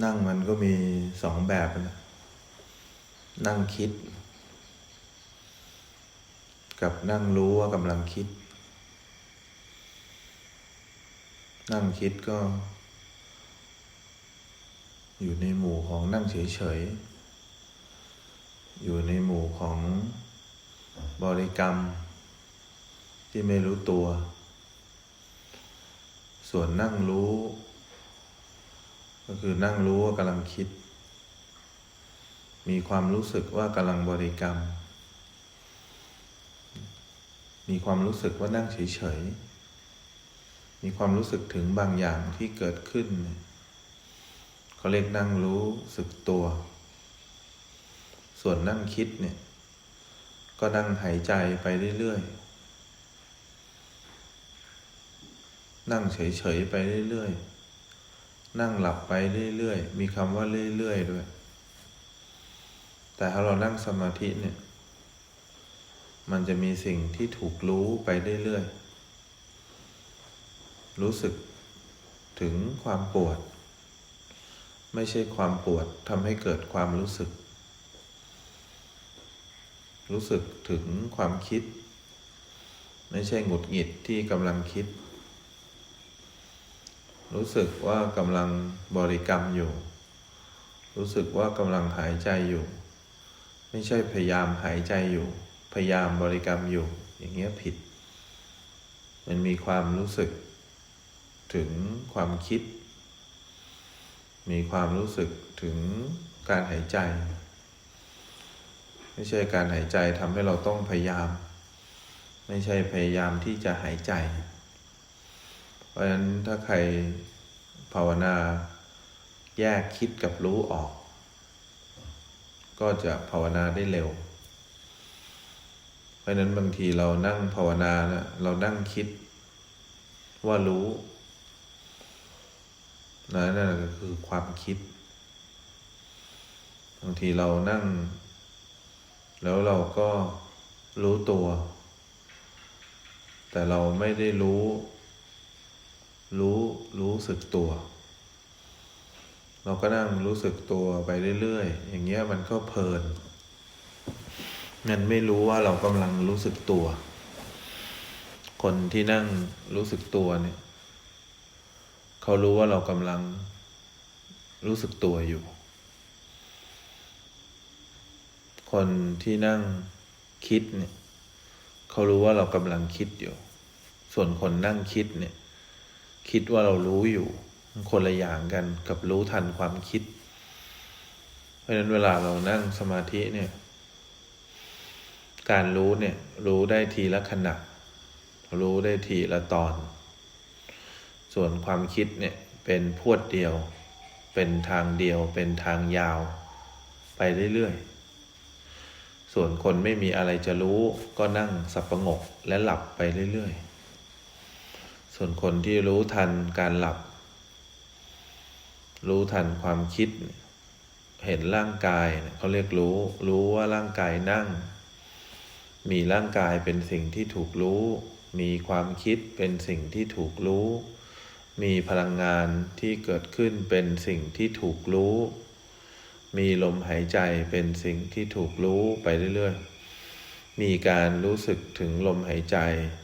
นั่งมันก็มีสองแบบนะนั่งคิด กับนั่งรู้ว่ากำลังคิด นั่งคิดก็ อยู่ในหมู่ของนั่งเฉยๆ อยู่ในหมู่ของบริกรรม ที่ไม่รู้ตัว ส่วนนั่งรู้ ก็คือนั่งรู้ว่ากำลังคิด มีความรู้สึกว่ากำลังบริกรรม มีความรู้สึกว่านั่งเฉยๆ มีความรู้สึกถึงบางอย่างที่เกิดขึ้น เขาเรียกนั่งรู้สึกตัว ส่วนนั่งคิดเนี่ย ก็นั่งหายใจไปเรื่อยๆ นั่งเฉยๆไปเรื่อยๆ นั่งหลับไปเรื่อยๆ มีคำว่าเรื่อยๆด้วย แต่ถ้าเรานั่งสมาธิเนี่ย มันจะมีสิ่งที่ถูกรู้ไปเรื่อยๆ รู้สึกถึงความปวด ไม่ใช่ความปวดทำให้เกิดความรู้สึก รู้สึกถึงความคิด ไม่ใช่หงุดหงิดที่กำลังคิด รู้สึกว่ากำลังบริกรรมอยู่ รู้สึกว่ากำลังหายใจอยู่ ไม่ใช่พยายามหายใจอยู่ พยายามบริกรรมอยู่ อย่างเงี้ยผิด มันมีความรู้สึก ถึงความคิด มีความรู้สึกถึงการหายใจ ไม่ใช่การหายใจทำให้เราต้องพยายาม ไม่ใช่พยายามที่จะหายใจ เพราะฉะนั้นถ้าใครภาวนาแยกคิดกับรู้ออก ก็จะภาวนาได้เร็ว เพราะฉะนั้นบางทีเรานั่งภาวนานะเรานั่งคิดว่ารู้นะนั่นก็คือความคิด บางทีเรานั่ง แล้วเราก็รู้ตัว แต่เราไม่ได้รู้ รู้รู้สึกตัว เราก็นั่งรู้สึกตัวไปเรื่อยๆ อย่างเงี้ยมันก็เพลิน มันไม่รู้ว่าเรากำลังรู้สึกตัว คนที่นั่งรู้สึกตัวเนี่ย เขารู้ว่าเรากำลังรู้สึกตัวอยู่ คนที่นั่งคิดเนี่ย เขารู้ว่าเรากำลังคิดอยู่ ส่วนคนนั่งคิดเนี่ย คิดว่าเรารู้อยู่ คนละอย่างกันกับรู้ทันความคิด เพราะฉะนั้นเวลาเรานั่งสมาธิเนี่ย การรู้เนี่ย รู้ได้ทีละขณะ รู้ได้ทีละตอน ส่วนความคิดเนี่ยเป็นพวดเดียว เป็นทางเดียว เป็นทางยาว ไปเรื่อยๆส่วนคนไม่มีอะไรจะรู้ก็นั่งสับประงกและหลับไปเรื่อยๆ ส่วนคนที่รู้ทันการหลับ รู้ทันความคิด เห็นร่างกายเขาเรียกรู้ รู้ว่าร่างกายนั่ง มีร่างกายเป็นสิ่งที่ถูกรู้ มีความคิดเป็นสิ่งที่ถูกรู้ มีพลังงานที่เกิดขึ้นเป็นสิ่งที่ถูกรู้ มีลมหายใจเป็นสิ่งที่ถูกรู้ไปเรื่อยๆ มีการรู้สึกถึงลมหายใจ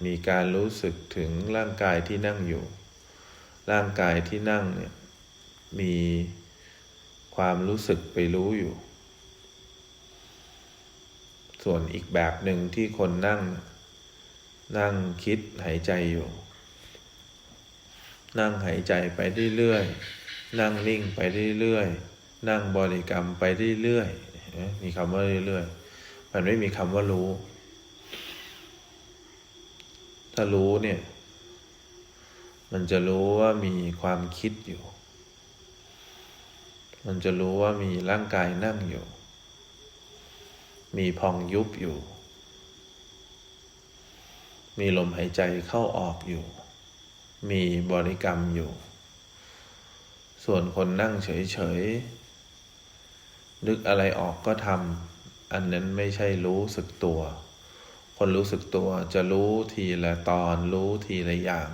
มีการรู้สึกถึงร่างกายที่นั่งอยู่ ร่างกายที่นั่งเนี่ยมีความรู้สึกไปรู้อยู่ ส่วนอีกแบบหนึ่งที่คนนั่ง นั่งคิดหายใจอยู่ นั่งหายใจไปเรื่อยๆ นั่งนิ่งไปเรื่อยๆ นั่งบริกรรมไปเรื่อยๆ มีคำว่าเรื่อยๆ มันไม่มีคำว่ารู้ ถ้ารู้เนี่ย มันจะรู้ว่ามีความคิดอยู่ มันจะรู้ว่ามีร่างกายนั่งอยู่ มีพองยุบอยู่ มีลมหายใจเข้าออกอยู่ มีบริกรรมอยู่ ส่วนคนนั่งเฉยๆนึกอะไรออกก็ทำ อันนั้นไม่ใช่รู้สึกตัว คนรู้สึกตัวจะรู้ทีละตอน รู้ทีละอย่าง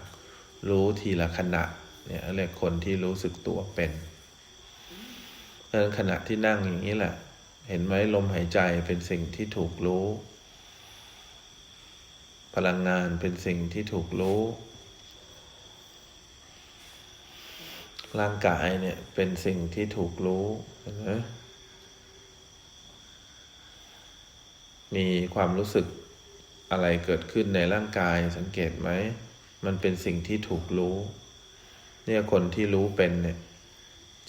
รู้ทีละขณะ เนี่ยเรียกคนที่รู้สึกตัวเป็นอืมราะนั้นขณะที่นั่งอย่างนี้แหละ เห็นไหมลมหายใจเป็นสิ่งที่ถูกรู้ พลังงานเป็นสิ่งที่ถูกรู้ร่างกายเนี่ยเป็นสิ่งที่ถูกรู้เห็นไห มีความรู้สึกอะไรเกิดขึ้นในร่างกายสังเกตไหม มันเป็นสิ่งที่ถูกรู้ เนี่ยคนที่รู้เป็นเนี่ย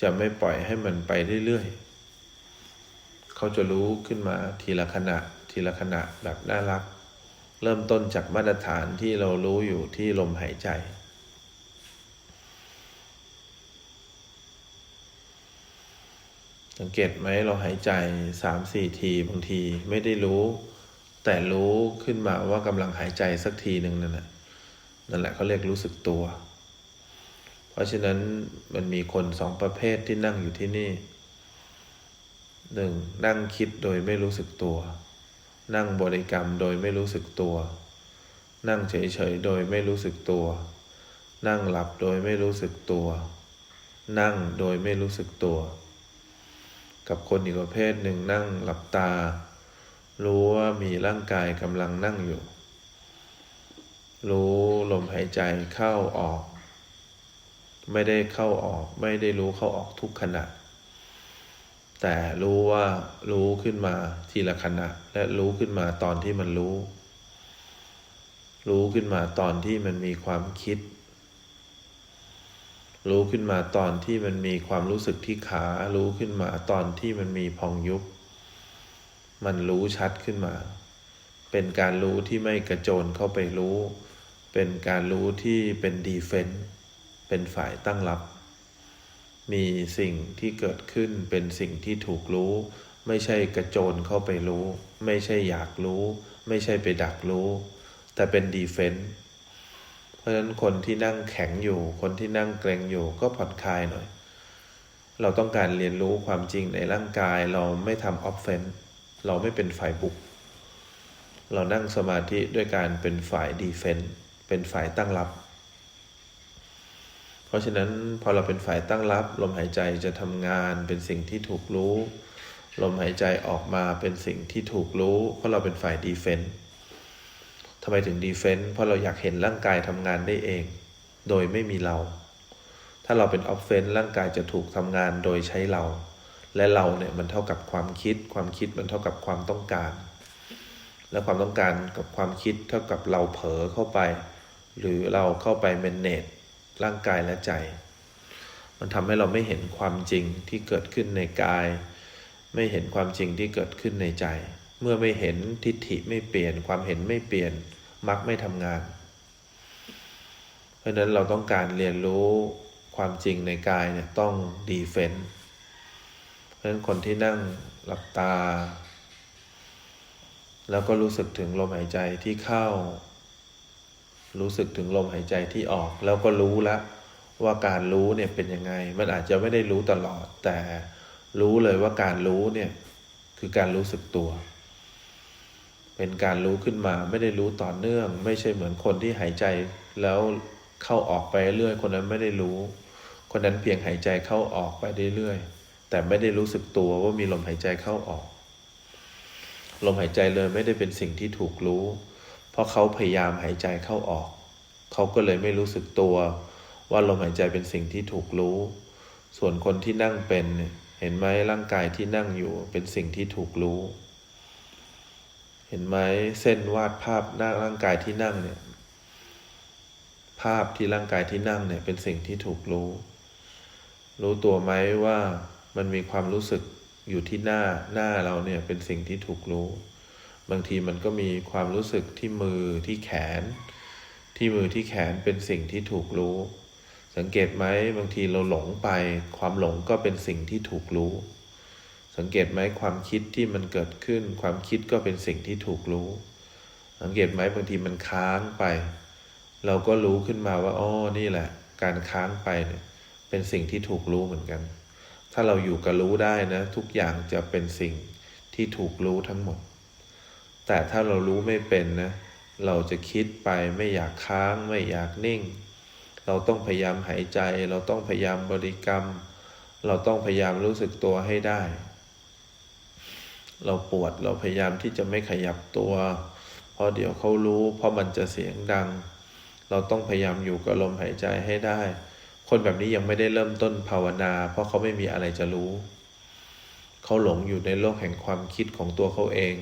จะไม่ปล่อยให้มันไปเรื่อยๆ เขาจะรู้ขึ้นมาทีละขณะ ทีละขณะแบบน่ารัก เริ่มต้นจากมาตรฐานที่เรารู้อยู่ที่ลมหายใจ สังเกตไหมเราหายใจสามสี่ทีบางทีไม่ได้รู้ แต่รู้ขึ้นมาว่ากำลังหายใจสักทีหนึ่งนั่นแหละนั่นแหละเขาเรียกรู้สึกตัว เพราะฉะนั้นมันมีคนสองประเภทที่นั่งอยู่ที่นี่หนึ่งนั่งคิดโดยไม่รู้สึกตัว นั่งบริกรรมโดยไม่รู้สึกตัว นั่งเฉยๆโดยไม่รู้สึกตัว นั่งหลับโดยไม่รู้สึกตัว นั่งโดยไม่รู้สึกตัว กับคนอีกประเภทหนึ่งนั่งหลับตา รู้ว่ามีร่างกายกำลังนั่งอยู่ รู้ลมหายใจเข้าออก ไม่ได้เข้าออก ไม่ได้รู้เข้าออกทุกขณะ แต่รู้ว่ารู้ขึ้นมาทีละขณะ และรู้ขึ้นมาตอนที่มันรู้ รู้ขึ้นมาตอนที่มันมีความคิด รู้ขึ้นมาตอนที่มันมีความรู้สึกที่ขา รู้ขึ้นมาตอนที่มันมีพองยุบ มันรู้ชัดขึ้นมา เป็นการรู้ที่ไม่กระโจนเข้าไปรู้ เป็นการรู้ที่เป็นดีเฟนต์เป็นฝ่ายตั้งรับ มีสิ่งที่เกิดขึ้นเป็นสิ่งที่ถูกรู้ ไม่ใช่กระโจนเข้าไปรู้ ไม่ใช่อยากรู้ ไม่ใช่ไปดักรู้ แต่เป็นดีเฟนต์ ราะฉะนั้นคนที่นั่งแข็งอยู่ คนที่นั่งเกรงอยู่ก็ผ่อนคลายหน่อย เราต้องการเรียนรู้ความจริงในร่างกายเราไม่ทำออฟเฟนเราไม่เป็นฝ่ายบุก เรานั่งสมาธิด้วยการเป็นฝ่ายดีเฟนเป็นฝ่ายตั้งรับ เพราะฉะนั้นพอเราเป็นฝ่ายตั้งรับ ลมหายใจจะทำงานเป็นสิ่งที่ถูกรู้ ลมหายใจออกมาเป็นสิ่งที่ถูกรู้ เพราะเราเป็นฝ่ายดีเฟนต์ ทำไมถึงดีเฟนต์เพราะเราอยากเห็นร่างกายทำงานได้เอง โดยไม่มีเรา ถ้าเราเป็นออฟเฟนต์ร่างกายจะถูกทำงานโดยใช้เรา และเราเนี่ยมันเท่ากับความคิด ความคิดมันเท่ากับความต้องการ และความต้องการกับความคิดเท่ากับเราเผลอเข้าไป หรือเราเข้าไปเมนเนจร่างกายและใจ มันทำให้เราไม่เห็นความจริงที่เกิดขึ้นในกาย ไม่เห็นความจริงที่เกิดขึ้นในใจ เมื่อไม่เห็นทิฏฐิไม่เปลี่ยนความเห็นไม่เปลี่ยน มักไม่ทำงาน เพราะนั้นเราต้องการเรียนรู้ความจริงในกายเนี่ยต้องดีเฟนต์เพราะฉะนั้นคนที่นั่งหลับตา แล้วก็รู้สึกถึงลมหายใจที่เข้า รู้สึกถึงลมหายใจที่ออก แล้วก็รู้แล้วว่าการรู้เนี่ยเป็นยังไง มันอาจจะไม่ได้รู้ตลอด แต่รู้เลยว่าการรู้เนี่ยคือการรู้สึกตัว เป็นการรู้ขึ้นมาไม่ได้รู้ต่อเนื่อง ไม่ใช่เหมือนคนที่หายใจแล้วเข้าออกไปเรื่อยคนนั้นไม่ได้รู้ คนนั้นเพียงหายใจเข้าออกไปเรื่อยแต่ไม่ได้รู้สึกตัวว่ามีลมหายใจเข้าออก ลมหายใจเลยไม่ได้เป็นสิ่งที่ถูกรู้ เพราะเขาพยายามหายใจเข้าออก เขาก็เลยไม่รู้สึกตัว ว่าลมหายใจเป็นสิ่งที่ถูกรู้ ส่วนคนที่นั่งเป็นเห็นไหมร่างกายที่นั่งอยู่เป็นสิ่งที่ถูกรู้ เห็นไหมเส้นวาดภาพหน้าร่างกายที่นั่งเนี่ย ภาพที่ร่างกายที่นั่งเนี่ย เป็นสิ่งที่ถูกรู้ รู้ตัวไหมว่ามันมีความรู้สึกอยู่ที่หน้าหน้าเราเนี่ยเป็นสิ่งที่ถูกรู้ บางทีมันก็มีความรู้สึกที่มือที่แขน ที่มือที่แขนเป็นสิ่งที่ถูกรู้ สังเกตไหมบางทีเราหลงไป ความหลงก็เป็นสิ่งที่ถูกรู้ สังเกตไหมความคิดที่มันเกิดขึ้น ความคิดก็เป็นสิ่งที่ถูกรู้ สังเกตไหมบางทีมันค้างไป เราก็รู้ขึ้นมาว่าอ๋อนี่แหละ การค้างไปเนี่ยเป็นสิ่งที่ถูกรู้เหมือนกัน ถ้าเราอยู่กับรู้ได้นะ ทุกอย่างจะเป็นสิ่งที่ถูกรู้ทั้งหมด แต่ถ้าเรารู้ไม่เป็นนะ เราจะคิดไปไม่อยากค้าง ไม่อยากนิ่ง เราต้องพยายามหายใจ เราต้องพยายามบริกรรม เราต้องพยายามรู้สึกตัวให้ได้ เราปวดเราพยายามที่จะไม่ขยับตัว เพราะเดี๋ยวเขารู้ เพราะมันจะเสียงดัง เราต้องพยายามอยู่กับลมหายใจให้ได้ คนแบบนี้ยังไม่ได้เริ่มต้นภาวนา เพราะเขาไม่มีอะไรจะรู้ เขาหลงอยู่ในโลกแห่งความคิดของตัวเขาเอง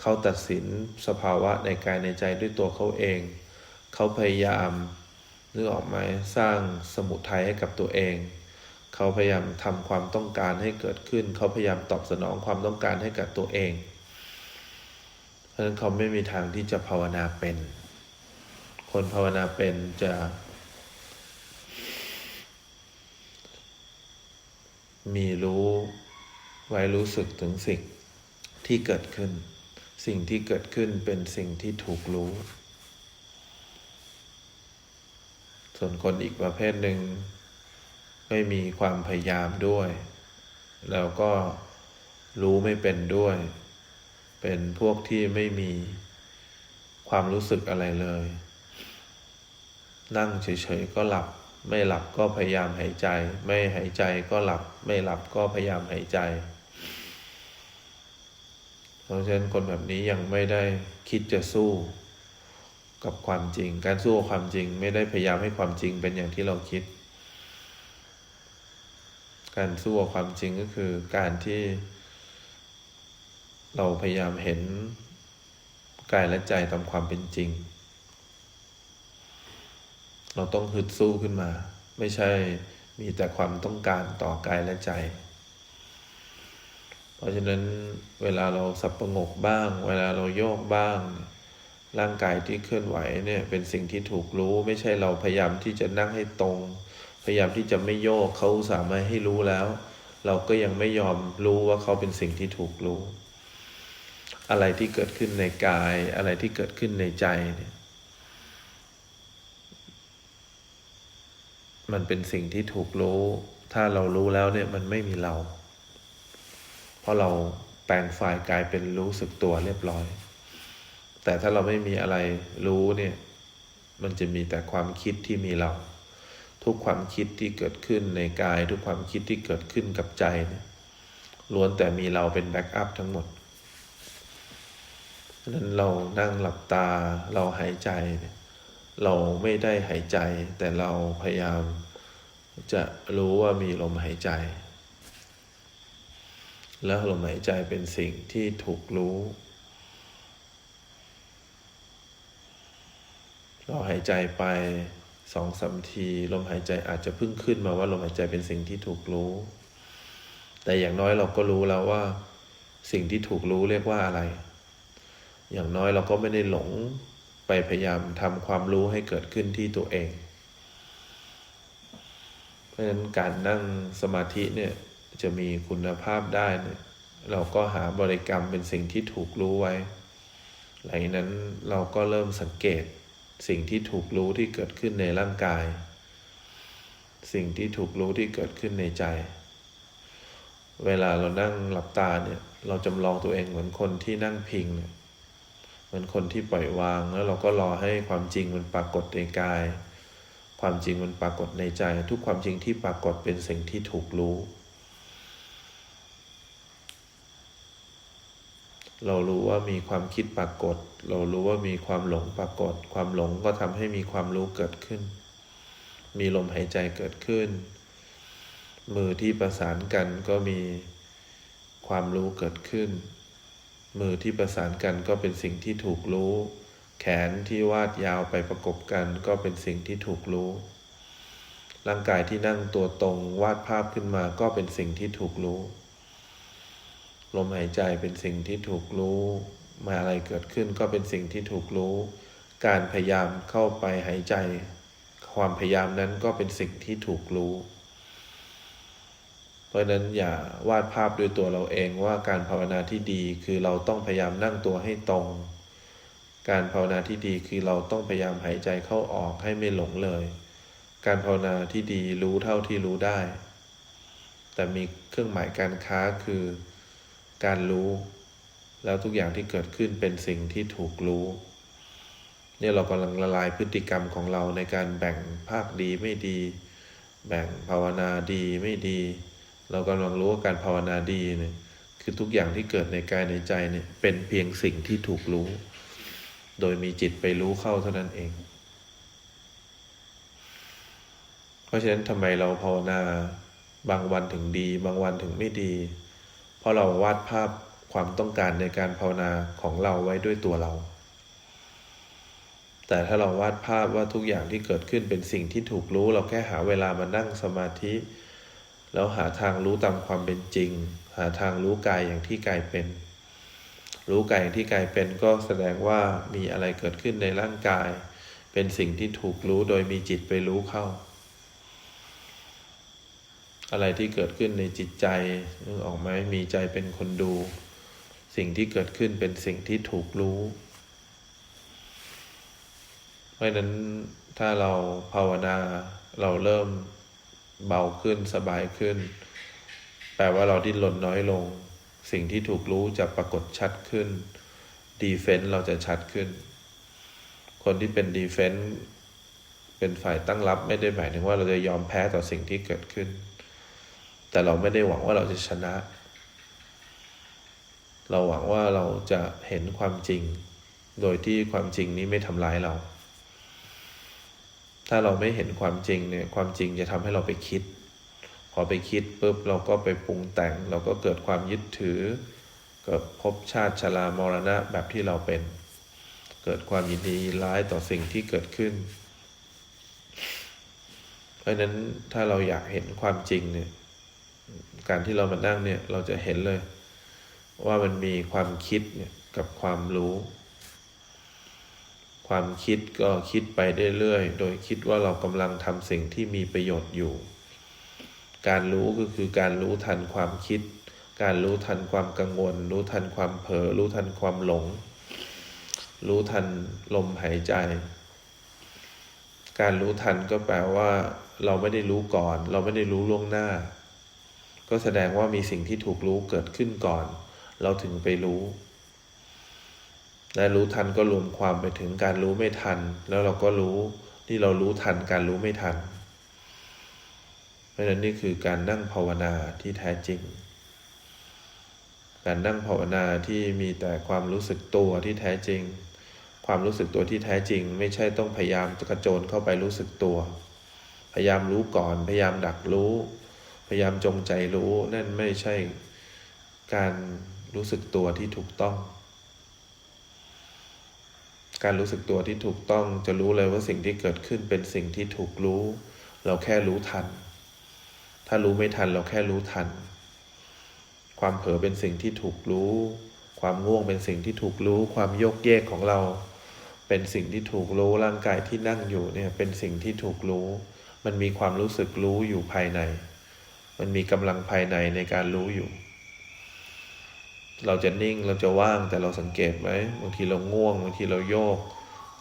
เขาตัดสินสภาวะในกายในใจด้วยตัวเขาเอง เขาพยายามนึกออกไหมสร้างสมุทัยให้กับตัวเอง เขาพยายามทำความต้องการให้เกิดขึ้น เขาพยายามตอบสนองความต้องการให้กับตัวเอง เพราะฉะนั้นเขาไม่มีทางที่จะภาวนาเป็น คนภาวนาเป็นจะมีรู้ไว้รู้สึกถึงสิ่งที่เกิดขึ้น สิ่งที่เกิดขึ้นเป็นสิ่งที่ถูกรู้ ส่วนคนอีกประเภทหนึ่ง ไม่มีความพยายามด้วย แล้วก็รู้ไม่เป็นด้วย เป็นพวกที่ไม่มีความรู้สึกอะไรเลย นั่งเฉยๆก็หลับ ไม่หลับก็พยายามหายใจ ไม่หายใจก็หลับ ไม่หลับก็พยายามหายใจ เพราะฉะนั้นคนแบบนี้ยังไม่ได้คิดจะสู้กับความจริง การสู้กับความจริงไม่ได้พยายามให้ความจริงเป็นอย่างที่เราคิด การสู้กับความจริงก็คือการที่เราพยายามเห็นกายและใจตามความเป็นจริง เราต้องฮึดสู้ขึ้นมา ไม่ใช่มีแต่ความต้องการต่อกายและใจ เพราะฉะนั้นเวลาเราสับประงกบ้าง เวลาเราโยกบ้าง ร่างกายที่เคลื่อนไหวเนี่ยเป็นสิ่งที่ถูกรู้ ไม่ใช่เราพยายามที่จะนั่งให้ตรง พยายามที่จะไม่โยกเขาสามารถให้รู้แล้ว เราก็ยังไม่ยอมรู้ว่าเขาเป็นสิ่งที่ถูกรู้ อะไรที่เกิดขึ้นในกาย อะไรที่เกิดขึ้นในใจเนี่ยมันเป็นสิ่งที่ถูกรู้ ถ้าเรารู้แล้วเนี่ยมันไม่มีเรา เพราะเราแปลงฝ่ายกายเป็นรู้สึกตัวเรียบร้อย แต่ถ้าเราไม่มีอะไรรู้เนี่ย มันจะมีแต่ความคิดที่มีเรา ทุกความคิดที่เกิดขึ้นในกาย ทุกความคิดที่เกิดขึ้นกับใจนี่ยล้วนแต่มีเราเป็นแบ็กอัพทั้งหมดฉะนั้นเรานั่งหลับตาเราหายใจเนี่ยเราไม่ได้หายใจ แต่เราพยายามจะรู้ว่ามีลมหายใจ แล้วลมหายใจเป็นสิ่งที่ถูกรู้ เราหายใจไป สองสามที ลมหายใจอาจจะเพิ่งขึ้นมาว่าลมหายใจเป็นสิ่งที่ถูกรู้ แต่อย่างน้อยเราก็รู้แล้วว่า สิ่งที่ถูกรู้เรียกว่าอะไร อย่างน้อยเราก็ไม่ได้หลงไปพยายามทำความรู้ให้เกิดขึ้นที่ตัวเอง เพราะฉะนั้นการนั่งสมาธิเนี่ยจะมีคุณภาพได้เนี่ยเราก็หาบริกรรมเป็นสิ่งที่ถูกรู้ไว้หลังนั้นเราก็เริ่มสังเกต สิ่งที่ถูกรู้ที่เกิดขึ้นในร่างกาย สิ่งที่ถูกรู้ที่เกิดขึ้นในใจ เวลาเรานั่งหลับตาเนี่ย เราจำลองตัวเองเหมือนคนที่นั่งพิงเนี่ยเหมือนคนที่ปล่อยวางแล้วเราก็รอให้ความจริงมันปรากฏในกาย ความจริงมันปรากฏในใจ ทุกความจริงที่ปรากฏเป็นสิ่งที่ถูกรู้ เรารู้ว่ามีความคิดปรากฏ เรารู้ว่ามีความหลงปรากฏ ความหลงก็ทำให้มีความรู้เกิดขึ้น มีลมหายใจเกิดขึ้น มือที่ประสานกันก็มีความรู้เกิดขึ้น มือที่ประสานกันก็เป็นสิ่งที่ถูกรู้ แขนที่วาดยาวไปประกบกันก็เป็นสิ่งที่ถูกรู้ ร่างกายที่นั่งตัวตรงวาดภาพขึ้นมาก็เป็นสิ่งที่ถูกรู้ ลมหายใจเป็นสิ่งที่ถูกรู้ มาอะไรเกิดขึ้นก็เป็นสิ่งที่ถูกรู้ การพยายามเข้าไปหายใจ ความพยายามนั้นก็เป็นสิ่งที่ถูกรู้ เพราะนั้นอย่าวาดภาพด้วยตัวเราเองว่าการภาวนาที่ดีคือเราต้องพยายามนั่งตัวให้ตรง การภาวนาที่ดีคือเราต้องพยายามหายใจเข้าออกให้ไม่หลงเลย การภาวนาที่ดีรู้เท่าที่รู้ได้ แต่มีเครื่องหมายการค้าคือ การรู้ แล้วทุกอย่างที่เกิดขึ้นเป็นสิ่งที่ถูกรู้ เนี่ยเรากำลังละลายพฤติกรรมของเราในการแบ่งภาคดีไม่ดี แบ่งภาวนาดีไม่ดี เรากำลังรู้ว่าการภาวนาดีเนี่ยคือทุกอย่างที่เกิดในกายในใจเนี่ยเป็นเพียงสิ่งที่ถูกรู้ โดยมีจิตไปรู้เข้าเท่านั้นเอง เพราะฉะนั้นทำไมเราภาวนาบางวันถึงดี บางวันถึงไม่ดี เพราะเราวาดภาพความต้องการในการภาวนาของเราไว้ด้วยตัวเรา แต่ถ้าเราวาดภาพว่าทุกอย่างที่เกิดขึ้นเป็นสิ่งที่ถูกรู้ เราแค่หาเวลามานั่งสมาธิ แล้วหาทางรู้ตามความเป็นจริง หาทางรู้กายอย่างที่กายเป็น รู้กายอย่างที่กายเป็นก็แสดงว่ามีอะไรเกิดขึ้นในร่างกาย เป็นสิ่งที่ถูกรู้โดยมีจิตไปรู้เข้า อะไรที่เกิดขึ้นในจิตใจนึกออกไหมมีใจเป็นคนดู สิ่งที่เกิดขึ้นเป็นสิ่งที่ถูกรู้ เพราะนั้นถ้าเราภาวนาเราเริ่มเบาขึ้นสบายขึ้น แปลว่าเราดิ้นรนน้อยลง สิ่งที่ถูกรู้จะปรากฏชัดขึ้นดีเฟนต์เราจะชัดขึ้น คนที่เป็นดีเฟนต์เป็นฝ่ายตั้งรับไม่ได้หมายถึงว่าเราจะยอมแพ้ต่อสิ่งที่เกิดขึ้น แต่เราไม่ได้หวังว่าเราจะชนะ เราหวังว่าเราจะเห็นความจริง โดยที่ความจริงนี้ไม่ทำร้ายเรา ถ้าเราไม่เห็นความจริงเนี่ยความจริงจะทำให้เราไปคิด พอไปคิดปุ๊บเราก็ไปปรุงแต่ง เราก็เกิดความยึดถือ เกิดภพชาติชรามรณะแบบที่เราเป็น เกิดความยินดีร้ายต่อสิ่งที่เกิดขึ้น เพราะนั้นถ้าเราอยากเห็นความจริงเนี่ย การที่เรามานั่งเนี่ยเราจะเห็นเลย ว่ามันมีความคิดเนี่ยกับความรู้ ความคิดก็คิดไปเรื่อยๆ โดยคิดว่าเรากำลังทำสิ่งที่มีประโยชน์อยู่ การรู้ก็คือการรู้ทันความคิด การรู้ทันความกังวล รู้ทันความเผลอรู้ทันความหลง รู้ทันลมหายใจ การรู้ทันก็แปลว่า เราไม่ได้รู้ก่อน เราไม่ได้รู้ล่วงหน้า ก็แสดงว่ามีสิ่งที่ถูกรู้เกิดขึ้นก่อน เราถึงไปรู้ และรู้ทันก็รวมความไปถึงการรู้ไม่ทัน แล้วเราก็รู้ที่เรารู้ทันการรู้ไม่ทัน เพราะนั้นนี่คือการนั่งภาวนาที่แท้จริง การนั่งภาวนาที่มีแต่ความรู้สึกตัวที่แท้จริง ความรู้สึกตัวที่แท้จริง ไม่ใช่ต้องพยายามจะกระโจนเข้าไปรู้สึกตัว พยายามรู้ก่อน พยายามดักรู้ ยายามจงใจรู้ นั่นไม่ใช่การรู้สึกตัวที่ถูกต้อง การรู้สึกตัวที่ถูกต้องจะรู้เลยว่าสิ่งที่เกิดขึ้นเป็นสิ่งที่ถูกรู้ เราแค่รู้ทัน ถ้ารู้ไม่ทันเราแค่รู้ทัน ความเผลอเป็นสิ่งที่ถูกรู้ ความง่วงเป็นสิ่งที่ถูกรู้ ความโยกเยกของเรา เป็นสิ่งที่ถูกรู้ร่างกายที่นั่งอยู่เนี่ยเป็นสิ่งที่ถูกรู้ มันมีความรู้สึกรู้อยู่ภายใน มันมีกำลังภายในในการรู้อยู่ เราจะนิ่งเราจะว่างแต่เราสังเกตไหมบางทีเราง่วงบางทีเราโยก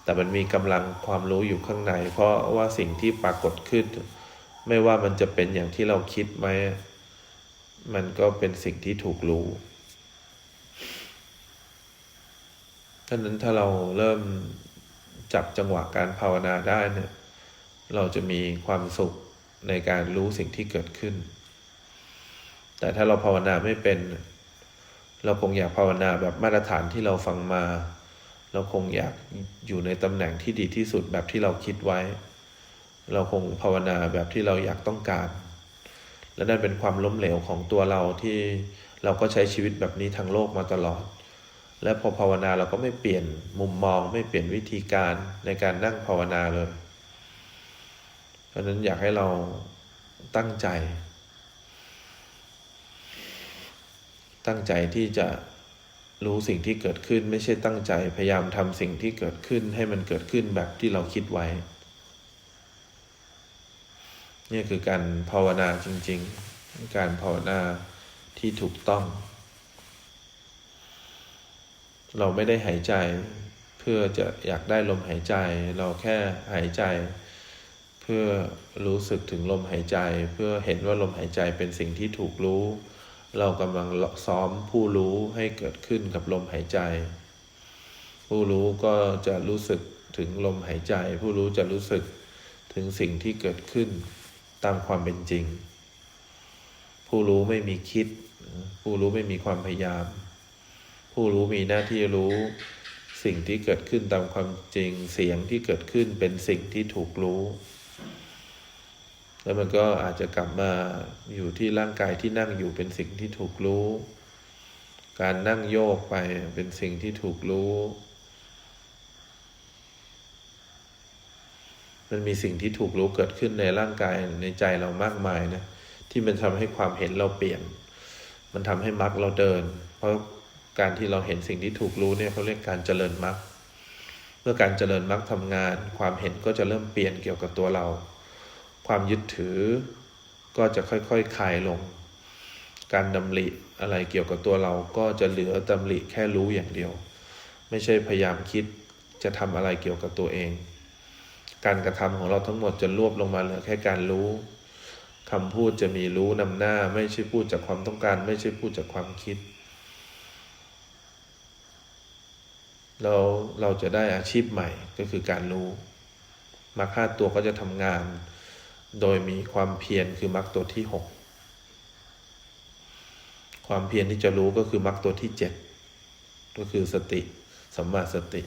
แต่มันมีกำลังความรู้อยู่ข้างใน เพราะว่าสิ่งที่ปรากฏขึ้น ไม่ว่ามันจะเป็นอย่างที่เราคิดไหมมันก็เป็นสิ่งที่ถูกรู้ดังนั้นถ้าเราเริ่มจับจังหวะการภาวนาได้เนี่ย เราจะมีความสุขในการรู้สิ่งที่เกิดขึ้น แต่ถ้าเราภาวนาไม่เป็น เราคงอยากภาวนาแบบมาตรฐานที่เราฟังมา เราคงอยากอยู่ในตำแหน่งที่ดีที่สุดแบบที่เราคิดไว้ เราคงภาวนาแบบที่เราอยากต้องการ และนั่นเป็นความล้มเหลวของตัวเราที่เราก็ใช้ชีวิตแบบนี้ทางโลกมาตลอด และพอภาวนาเราก็ไม่เปลี่ยนมุมมอง ไม่เปลี่ยนวิธีการในการนั่งภาวนาเลย เพราะฉะนั้นอยากให้เราตั้งใจ ตั้งใจที่จะรู้สิ่งที่เกิดขึ้น ไม่ใช่ตั้งใจพยายามทำสิ่งที่เกิดขึ้นให้มันเกิดขึ้นแบบที่เราคิดไว้ นี่คือการภาวนาจริง ๆ การภาวนาที่ถูกต้อง เราไม่ได้หายใจเพื่อจะอยากได้ลมหายใจ เราแค่หายใจ เพื่อรู้สึกถึงลมหายใจ เพื่อเห็นว่าลมหายใจเป็นสิ่งที่ถูกรู้ เรากำลังซ้อมผู้รู้ให้เกิดขึ้นกับลมหายใจ ผู้รู้ก็จะรู้สึกถึงลมหายใจ ผู้รู้จะรู้สึกถึงสิ่งที่เกิดขึ้นตามความเป็นจริง ผู้รู้ไม่มีคิด ผู้รู้ไม่มีความพยายาม ผู้รู้มีหน้าที่รู้สิ่งที่เกิดขึ้นตามความจริง เสียงที่เกิดขึ้นเป็นสิ่งที่ถูกรู้ แล้วมันก็อาจจะกลับมาอยู่ที่ร่างกายที่นั่งอยู่เป็นสิ่งที่ถูกรู้ การนั่งโยกไปเป็นสิ่งที่ถูกรู้ มันมีสิ่งที่ถูกรู้เกิดขึ้นในร่างกายในใจเรามากมายนะที่มันทำให้ความเห็นเราเปลี่ยน มันทำให้มรรคเราเดิน เพราะการที่เราเห็นสิ่งที่ถูกรู้เนี่ยเขาเรียกการเจริญมรรคเมื่อการเจริญมรรคทำงาน ความเห็นก็จะเริ่มเปลี่ยนเกี่ยวกับตัวเรา ความยึดถือ ก็จะค่อยๆคคลายลง การดำริอะไรเกี่ยวกับตัวเราก็จะเหลือดำริแค่รู้อย่างเดียว ไม่ใช่พยายามคิดจะทำอะไรเกี่ยวกับตัวเอง การกระทำของเราทั้งหมดจะรวบลงมาเหลือแค่การรู้คำพูดจะมีรู้นำหน้า ไม่ใช่พูดจากความต้องการ ไม่ใช่พูดจากความคิดเราเราจะได้อาชีพใหม่ก็คือการรู้มรคห้าตัวก็จะทำงาน โดยมีความเพียรคือมรรคตัวที่หกความเพียรที่จะรู้ก็คือมรรคตัวที่เจ็ดก็คือสติสัมมาสติ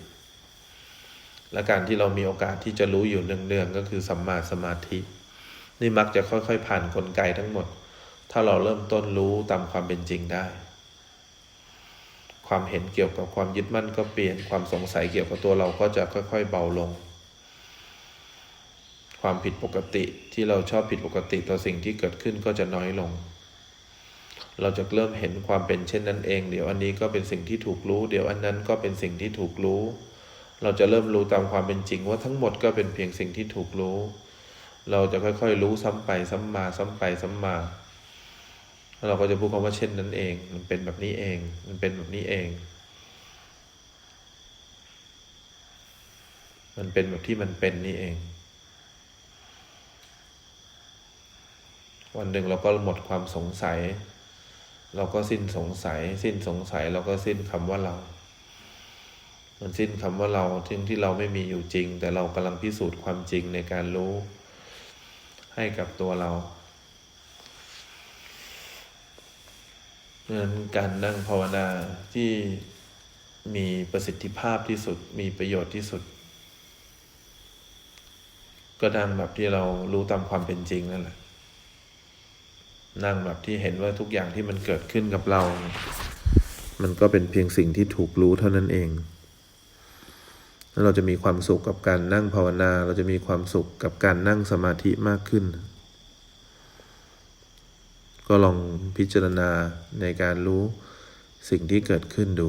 และการที่เรามีโอกาสที่จะรู้อยู่เนืองๆก็คือสัมมาสมาธิ นี่มักจะค่อยๆ ผ่านกลไกทั้งหมด ถ้าเราเริ่มต้นรู้ตามความเป็นจริงได้ ความเห็นเกี่ยวกับความยึดมั่นก็เปลี่ยน ความสงสัยเกี่ยวกับตัวเราก็จะค่อย ๆ เบาลง ความผิดปกติที่เราชอบผิดปกติต่อสิ่งที่เกิดขึ้นก็จะน้อยลง เราจะเริ่มเห็นความเป็นเช่นนั้นเอง เดี๋ยวอันนี้ก็เป็นสิ่งที่ถูกรู้ เดี๋ยวอันนั้นก็เป็นสิ่งที่ถูกรู้ เราจะเริ่มรู้ตามความเป็นจริงว่าทั้งหมดก็เป็นเพียงสิ่งที่ถูกรู้ เราจะค่อยๆรู้ซ้ำไปซ้ำมาซ้ำไปซ้ำมาแล้วเราก็จะพูดคำว่าเช่นนั้นเอง มันเป็นแบบนี้เอง มันเป็นแบบนี้เอง มันเป็นแบบที่มันเป็นนี่เอง วันหนึ่งเราก็หมดความสงสัย เราก็สิ้นสงสัย สิ้นสงสัยเราก็สิ้นคำว่าเรา มันสิ้นคำว่าเราทิ้งที่เราไม่มีอยู่จริง แต่เรากำลังพิสูจน์ความจริงในการรู้ ให้กับตัวเราเพราะฉะนั้นการนั่งภาวนาที่มีประสิทธิภาพที่สุดมีประโยชน์ที่สุด ก็นั่งแบบที่เรารู้ตามความเป็นจริงนั่นแหละ นั่งแบบที่เห็นว่าทุกอย่างที่มันเกิดขึ้นกับเรา มันก็เป็นเพียงสิ่งที่ถูกรู้เท่านั้นเองแล้วเราจะมีความสุขกับการนั่งภาวนา เราจะมีความสุขกับการนั่งสมาธิมากขึ้น ก็ลองพิจารณาในการรู้สิ่งที่เกิดขึ้นดู